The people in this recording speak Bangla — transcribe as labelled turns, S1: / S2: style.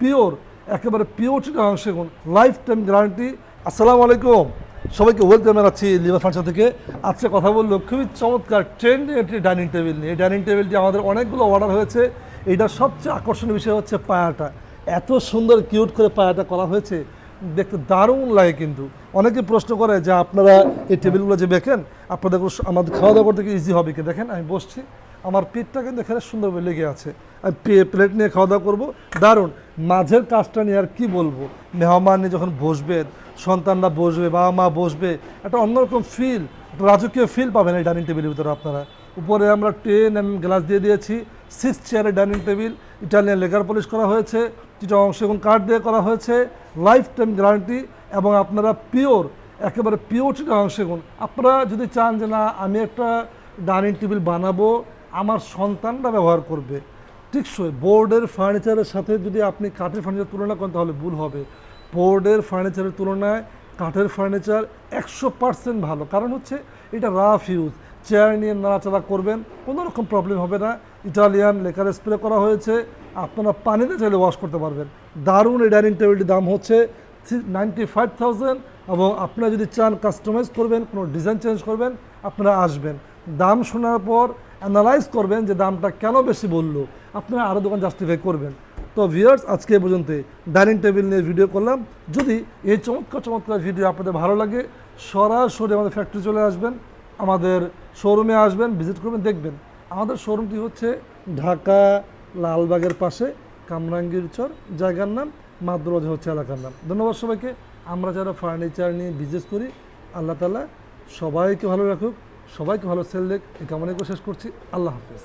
S1: পিওর, একেবারে পিওর চিটাগাং সেগুন লাইফ টাইম গ্যারান্টি আসসালামু আলাইকুম। সবাইকে ওয়েলকাম জানাচ্ছি লিভার ফাংশন থেকে। আজকে কথা বলল খুবই চমৎকার ট্রেন্ডি একটি ডাইনিং টেবিল নিয়ে। এই ডাইনিং টেবিলটি আমাদের অনেকগুলো অর্ডার হয়েছে। এইটার সবচেয়ে আকর্ষণীয় বিষয় হচ্ছে পায়াটা। এত সুন্দর কিউট করে পায়াটা করা হয়েছে। দেখতে দারুণ লাগে কিন্তু। অনেকে প্রশ্ন করে যে আপনারা এই টেবিলগুলো যে দেখেন আপনাদের আমাদের খাওয়া দাওয়া করতে কি ইজি হবে কি? দেখেন, আমি বসছি। আমার পেটটা কিন্তু এখানে সুন্দরভাবে লেগে আছে। আমি প্লেট নিয়ে খাওয়া দাওয়া করব। দারুণ। মাঝের কাজটা নিয়ে আর কি বলব? মেহমান যখন বসবেন সন্তানরা বসবে, বাবা মা বসবে, একটা অন্যরকম ফিল একটা রাজকীয় ফিল পাবেন এই ডাইনিং টেবিলের ভিতরে আপনারা। উপরে আমরা টেন অ্যান্ড গ্লাস দিয়ে দিয়েছি সিক্স চেয়ারের dining table Italian lacquer polish করা হয়েছে যেটা এবং কাঠ দিয়ে করা হয়েছে লাইফ টাইম গ্যারান্টি এবং আপনারা পিওর একেবারে পিওর চিটাগাং সেগুন আপনারা যদি চান যে না, আমি একটা ডাইনিং টেবিল বানাবো আমার সন্তানরা ব্যবহার করবে। টিকসই বোর্ডের ফার্নিচারের সাথে যদি আপনি কাঠের ফার্নিচার তুলনা করেন তাহলে ভুল হবে। বোর্ডের ফার্নিচারের তুলনায় কাঠের ফার্নিচার একশো পার্সেন্ট ভালো। কারণ হচ্ছে এটা রাফ ইউজ চেয়ার নিয়ে নাড়াচাড়া করবেন কোনো রকম প্রবলেম হবে না। ইটালিয়ান লেকার স্প্রে করা হয়েছে, আপনারা পানিতে চাইলে ওয়াশ করতে পারবেন। দারুণ এই ডাইনিং টেবিলটির দাম হচ্ছে নাইনটি ফাইভ থাউজেন্ড এবং আপনারা যদি চান কাস্টমাইজ করবেন, কোনো ডিজাইন চেঞ্জ করবেন, আপনারা আসবেন। দাম শোনার পর অ্যানালাইজ করবেন যে দামটা কেন বেশি বলল। আপনারা আরও দোকান জাস্টিফাই করবেন। তো ভিউয়ার্স আজকে এ পর্যন্ত ডাইনিং টেবিল নিয়ে ভিডিও করলাম। যদি এই চমৎকার চমৎকার ভিডিও আপনাদের ভালো লাগে, সরাসরি আমাদের ফ্যাক্টরি চলে আসবেন, আমাদের শোরুমে আসবেন ভিজিট করবেন, দেখবেন। আমাদের শোরুমটি হচ্ছে ঢাকা লালবাগের পাশে, কামরাঙ্গীর চর, জায়গার নাম, মাদ্রাজ হচ্ছে এলাকার নাম। ধন্যবাদ সবাইকে। আমরা যারা ফার্নিচার নিয়ে বিজনেস করি, আল্লাহ তালা সবাইকে ভালো রাখুক। সবাইকে ভালো সেল দেখ এই কামনা করে শেষ করছি। আল্লাহ হাফিজ।